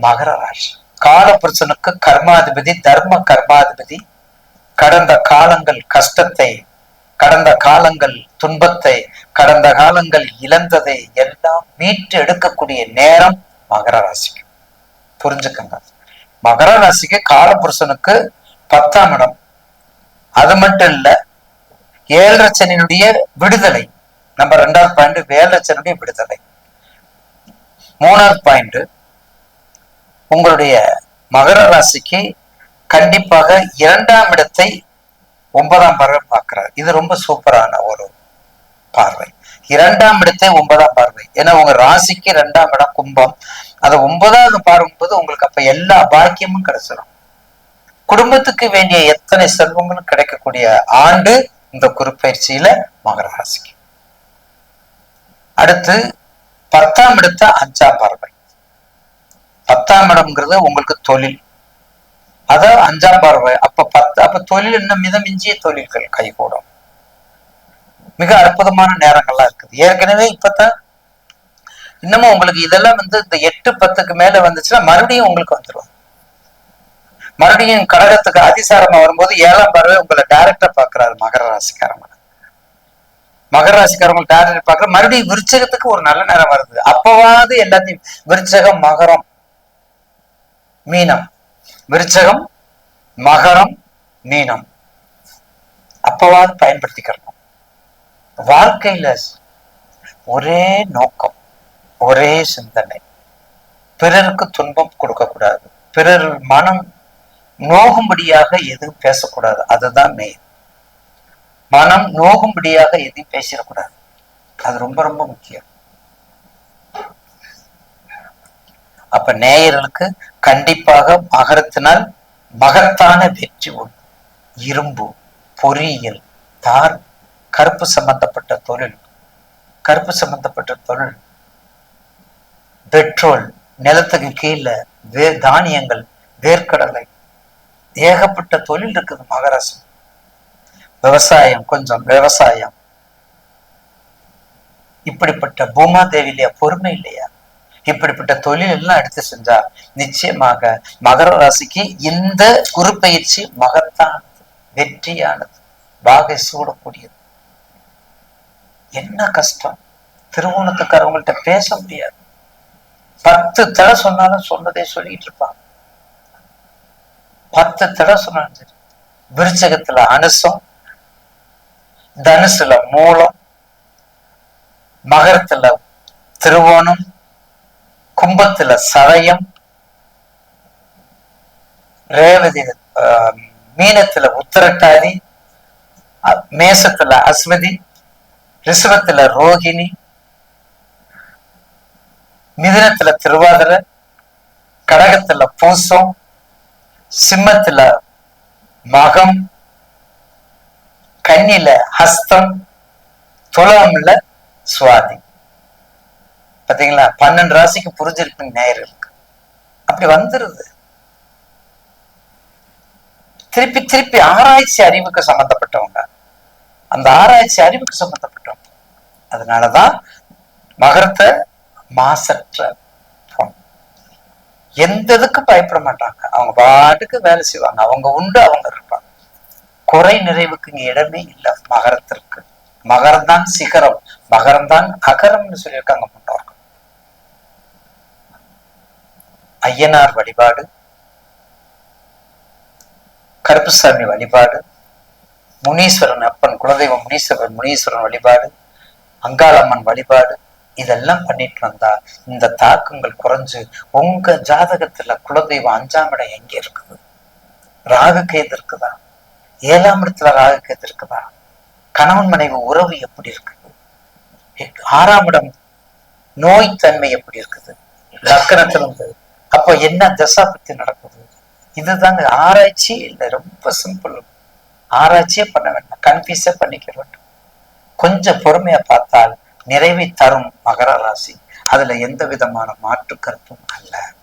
மகர ராசி. காலபுருஷனுக்கு கர்மாதிபதி தர்ம கர்மாதிபதி. கடந்த காலங்கள் கஷ்டத்தை கடந்த காலங்கள் துன்பத்தை கடந்த காலங்கள் இழந்ததை எல்லாம் மீட்டு எடுக்கக்கூடிய நேரம் மகர ராசிக்கு. புரிஞ்சுக்கங்க. மகர ராசிக்கு காலபுருஷனுக்கு பத்தாம் இடம். அது மட்டும் இல்ல ஏழரை விடுதலை. நம்ம ரெண்டாவது பாயிண்ட் வேலரச்சனுடைய விடுதலை. மூணாவது பாயிண்ட் உங்களுடைய மகர ராசிக்கு கண்டிப்பாக இரண்டாம் இடத்தை ஒன்பதாம் பார்வை பார்க்கிறார். இது ரொம்ப சூப்பரான ஒரு பார்வை. இரண்டாம் இடத்தை ஒன்பதாம் பார்வை. ஏன்னா உங்க ராசிக்கு இரண்டாம் இடம் கும்பம். அதை ஒன்பதாவது பார்க்கும்போது உங்களுக்கு அப்ப எல்லா பாக்கியமும் கிடைச்சிடும் குடும்பத்துக்கு வேண்டிய எத்தனை செல்வங்களும் கிடைக்கக்கூடிய ஆண்டு இந்த குருப்பயிற்சியில மகர ராசிக்கு. அடுத்து பத்தாம் இடத்த அஞ்சாம் பார்வை. பத்தாம் இடம்ங்கிறது உங்களுக்கு தொழில். அதான் அஞ்சாம் பார்வை. அப்ப பத்து அப்ப தொழில் இன்னும் மிதமிஞ்சிய தொழில்கள் கைகூடும். மிக அற்புதமான நேரங்கள்லாம் இருக்குது. ஏற்கனவே இப்பதான் இன்னமும் உங்களுக்கு இதெல்லாம் வந்து இந்த எட்டு பத்துக்கு மேல வந்துச்சுன்னா மறுபடியும் உங்களுக்கு வந்துடும் மறுபடியும் கடகத்துக்கு அதிசாரமா வரும்போது ஏழாம் பார்வை உங்களை டைரக்டா பாக்குறாரு மகர ராசிக்காரங்க. மகர ராசிக்காரங்க டைரக்ட் பாக்குற மறுபடியும் விருச்சகத்துக்கு ஒரு நல்ல நேரம் வருது. அப்பவாவது எல்லாத்தையும் விருச்சகம் மகரம் மீனம். விருச்சகம் மகரம் மீனம். அப்பவாது பயன்படுத்திக்கிறணும் வாழ்க்கையில ஒரே நோக்கம் ஒரே சிந்தனை. பிறருக்கு துன்பம் கொடுக்கக்கூடாது. பிறர் மனம் நோகும்படியாக எதுவும் பேசக்கூடாது. அதுதான் மெயின் மனம் நோகும்படியாக எதையும் பேசிடக்கூடாது. அது ரொம்ப ரொம்ப முக்கியம். அப்ப நேயர்களுக்கு கண்டிப்பாக மகரத்தினால் மகத்தான வெற்றி உண்டு. இரும்பு பொறியியல் தார் கருப்பு சம்பந்தப்பட்ட தொழில் கருப்பு சம்பந்தப்பட்ட தொழில். பெட்ரோல் நிலத்துக்கு கீழே வே தானியங்கள் வேர்க்கடலை. ஏகப்பட்ட தொழில் இருக்குது மகராசம் விவசாயம் கொஞ்சம் விவசாயம். இப்படிப்பட்ட பூமாதேவி இல்லையா பொறுமை இல்லையா? இப்படிப்பட்ட தொழில் எல்லாம் எடுத்து செஞ்சா நிச்சயமாக மகர ராசிக்கு இந்த குரு பயிற்சி மகத்தானது வெற்றியானது வாகை சூடக்கூடியது. என்ன கஷ்டம்? திருமணத்துக்காரவங்கள்ட்ட பேச முடியாது. பத்து தடவை சொன்னாலும் சொன்னதே சொல்லிட்டு இருப்பாங்க. பத்து தடவை சொன்னாலும் சரி. விருச்சகத்துல அனுசம் தனுசுல மூலம் மகரத்துல திருவோணம் கும்பத்துல சதயம் ரேவதி மீனத்துல உத்தரட்டாதி மேசத்துல அஸ்வதி ரிசவத்துல ரோகிணி மிதனத்துல திருவாதிரை கடகத்துல பூசம் சிம்மத்துல மகம் கன்னில ஹஸ்தம் துலாம்ல சுவாதி. பாத்தீங்களா? பன்னெண்டு ராசிக்கு புரிஞ்சிருப்பீங்க நேயர்களுக்கு அப்படி வந்துருது. திருப்பி திருப்பி ஆராய்ச்சி அறிவுக்கு சம்பந்தப்பட்டவங்க. அந்த ஆராய்ச்சி அறிவுக்கு சம்பந்தப்பட்டவங்க. அதனாலதான் மகரத்தை மாசற்ற பொண் எந்த இதுக்கு பயப்பட மாட்டாங்க. அவங்க பாட்டுக்கு வேலை செய்வாங்க. அவங்க உண்டு அவங்க இருப்பாங்க. குறை நிறைவுக்கு இங்க இடமே இல்லை. மகரத்திற்கு. மகரம் தான் சிகரம். மகரம் தான் அகரம்னு சொல்லியிருக்காங்க. ஐயனார் வழிபாடு கருப்புசாமி வழிபாடு முனீஸ்வரன் அப்பன் குலதெய்வம் முனீஸ்வரன் முனீஸ்வரன் வழிபாடு அங்காளம்மன் வழிபாடு இதெல்லாம் பண்ணிட்டு வந்தா இந்த தாக்கங்கள் குறைஞ்சு உங்க ஜாதகத்துல குலதெய்வம் அஞ்சாம் இடம் எங்க இருக்குது? ராகு கேது இருக்குதா? ஏழாம் இடத்துல ராகு கேது இருக்குதா? கணவன் மனைவி உறவு எப்படி இருக்குது? ஆறாம் இடம் நோய் தன்மை எப்படி இருக்குது? லக்கணத்துல இருந்து அப்போ என்ன தசா பத்தி நடக்குது? இதுதாங்க ஆராய்ச்சி இல்லை ரொம்ப சிம்பிள் ஆராய்ச்சியே பண்ண வேண்டாம். கன்ஃபியூஸே பண்ணிக்க வேண்டும். கொஞ்சம் பொறுமையா பார்த்தால் நிறைவை தரும் மகர ராசி. அதுல எந்த விதமான மாற்று கருத்தும் அல்ல.